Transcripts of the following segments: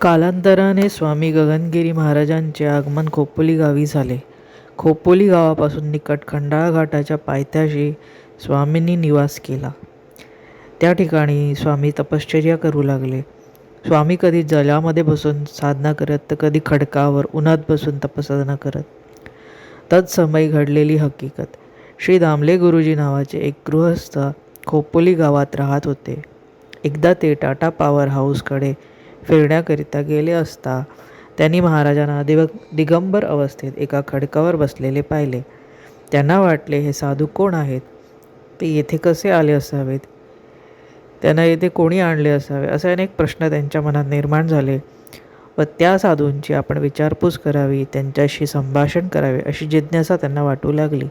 कालांतराने स्वामी गगनगिरी महाराजांचे आगमन खोपोली गावी झाले. खोपोली गावापासून निकट खंडाळा घाटाच्या पायथ्याशी स्वामींनी निवास केला. त्या ठिकाणी स्वामी तपश्चर्या करू लागले. स्वामी कधी जलामध्ये बसून साधना करत तर कधी खडकावर उन्हात बसून तपसाधना करत. तत्समयी घडलेली हकीकत श्री दामले गुरुजी नावाचे एक गृहस्थ खोपोली गावात राहत होते. एकदा ते टाटा पॉवर हाऊसकडे फिरण्याकरिता गेले असता त्यांनी महाराजांना दिव दिगंबर अवस्थेत एका खडकावर बसलेले पाहिले. त्यांना वाटले हे साधू कोण आहेत? ते येथे कसे आले असावेत? त्यांना येथे कोणी आणले असावे असे अनेक प्रश्न त्यांच्या मनात निर्माण झाले व त्या साधूंची आपण विचारपूस करावी त्यांच्याशी संभाषण करावे अशी जिज्ञासा त्यांना वाटू लागली.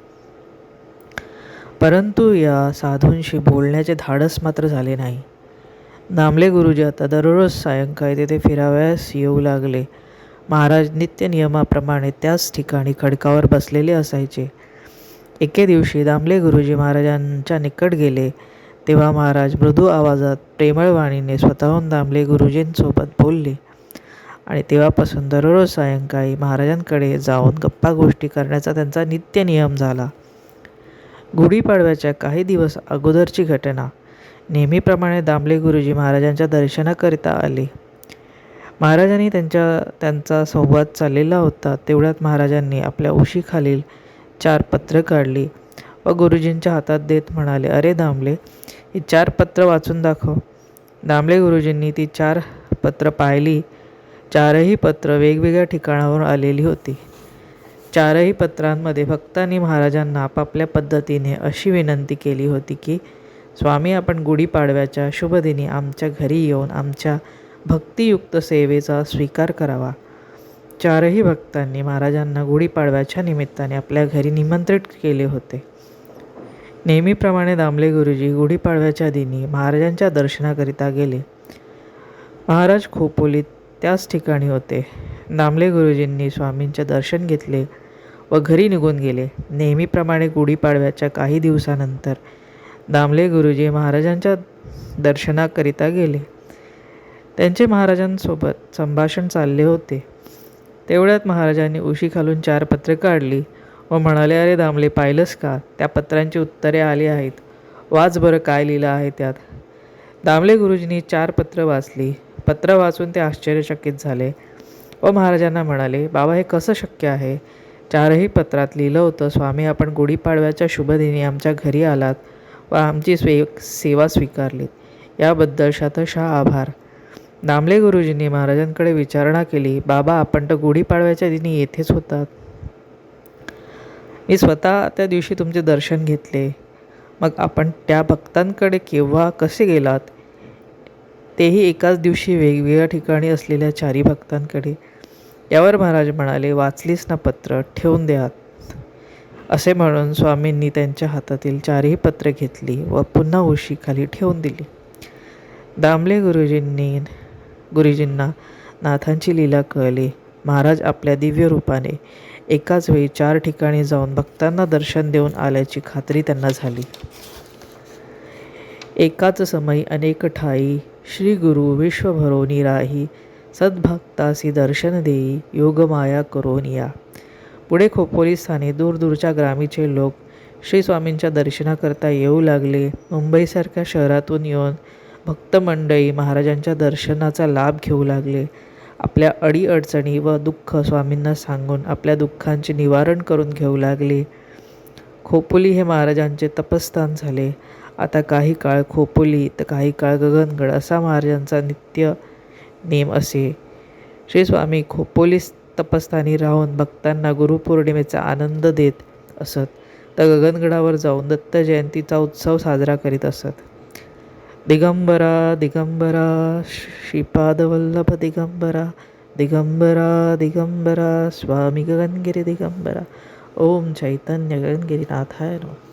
परंतु या साधूंशी बोलण्याचे धाडस मात्र झाले नाही. दामले गुरुजी आता दररोज सायंकाळी तेथे फिरावयास येऊ लागले. महाराज नित्य नियमाप्रमाणे त्याच ठिकाणी खडकावर बसलेले असायचे. एके दिवशी दामले गुरुजी महाराजांच्या निकट गेले तेव्हा महाराज मृदू आवाजात प्रेमळवाणीने स्वतःहून दामले गुरुजींसोबत बोलले आणि तेव्हापासून दररोज सायंकाळी महाराजांकडे जाऊन गप्पा गोष्टी करण्याचा त्यांचा नित्य नियम झाला. गुढीपाडव्याच्या काही दिवस अगोदरची घटना. नेहमीप्रमाणे दामले गुरुजी महाराजांच्या दर्शनाकरिता आले. महाराजांनी त्यांच्या त्यांचा संवाद चाललेला होता तेवढ्यात महाराजांनी आपल्या उशीखालील चार पत्र काढली व गुरुजींच्या हातात देत म्हणाले अरे दामले ही चार पत्र वाचून दाखव. दामले गुरुजींनी ती चार पत्र पाहिली. चारही पत्र वेगवेगळ्या ठिकाणावरून आलेली होती. चारही पत्रांमध्ये भक्तांनी महाराजांना आपापल्या पद्धतीने अशी विनंती केली होती की स्वामी आपण गुढीपाडव्याच्या शुभदिनी आमच्या घरी येऊन आमच्या भक्तियुक्त सेवेचा स्वीकार करावा. चारही भक्तांनी महाराजांना गुढीपाडव्याच्या निमित्ताने आपल्या घरी निमंत्रित केले होते. नेहमीप्रमाणे दामले गुरुजी गुढीपाडव्याच्या दिनी महाराजांच्या दर्शनाकरिता गेले. महाराज खोपोलीत त्याच ठिकाणी होते. दामले गुरुजींनी स्वामींचे दर्शन घेतले व घरी निघून गेले. नेहमीप्रमाणे गुढीपाडव्याच्या काही दिवसानंतर दामले गुरुजी महाराजांच्या दर्शनाकरिता गेले. त्यांचे महाराजांसोबत संभाषण चालले होते. तेवढ्यात महाराजांनी उशीखालून चार पत्रे काढली व म्हणाले अरे दामले पाहिलंस का? त्या पत्रांची उत्तरे आली आहेत. वाच बरं काय लिहिलं आहे त्यात. दामले गुरुजींनी चार पत्र वाचली. पत्र वाचून ते आश्चर्यचकित झाले व महाराजांना म्हणाले बाबा हे कसं शक्य आहे? चारही पत्रात लिहिलं होतं स्वामी आपण गुढीपाडव्याच्या शुभदिनी आमच्या घरी आलात व आमची स्वे सेवा स्वीकारलीत. याबद्दल शतशः आभार. दामले गुरुजींनी महाराजांकडे विचारणा केली बाबा आपण तर गुढीपाडव्याच्या दिनी येथेच होतात. मी स्वतः त्या दिवशी तुमचे दर्शन घेतले. मग आपण त्या भक्तांकडे केव्हा कसे गेलात? तेही एकाच दिवशी वेगवेगळ्या ठिकाणी असलेल्या चारी भक्तांकडे. यावर महाराज म्हणाले वाचलीस ना पत्र ठेवून द्यात असे म्हणून स्वामींनी त्यांच्या हातातील चारही पत्रे घेतली व पुन्हा उशीखाली ठेवून दिली. दामले गुरुजींनी गुरुजींना नाथांची लीला कळली. महाराज आपल्या दिव्य रूपाने एकाच वेळी चार ठिकाणी जाऊन भक्तांना दर्शन देऊन आल्याची खात्री त्यांना झाली. एकाच समयी अनेक ठाई श्री गुरु विश्वभरोनी राही सद्भक्तासी दर्शन देई योगमाया करून या. पुढे खोपोली स्थानी दूरदूरच्या ग्रामीचे लोक श्री स्वामींच्या दर्शनाकरता येऊ लागले. मुंबईसारख्या शहरातून येऊन भक्तमंडळी महाराजांच्या दर्शनाचा लाभ घेऊ लागले. आपल्या अडीअडचणी व दुःख स्वामींना सांगून आपल्या दुःखांचे निवारण करून घेऊ लागले. खोपोली हे महाराजांचे तपस्थान झाले. आता काही काळ खोपोली तर काही काळ गगनगड असा महाराजांचा नित्य नेम असे. श्री स्वामी खोपोलीस तपस्थानी राहून भक्तांना गुरुपौर्णिमेचा आनंद देत असत. तर गगनगडावर जाऊन दत्त जयंतीचा उत्सव साजरा करीत असत. दिगंबरा दिगंबरा श्रीपादवल्लभ दिगंबरा दिगंबरा दिगंबरा स्वामी गगनगिरी दिगंबरा. ओम चैतन्य गगनगिरीनाथाय नमः.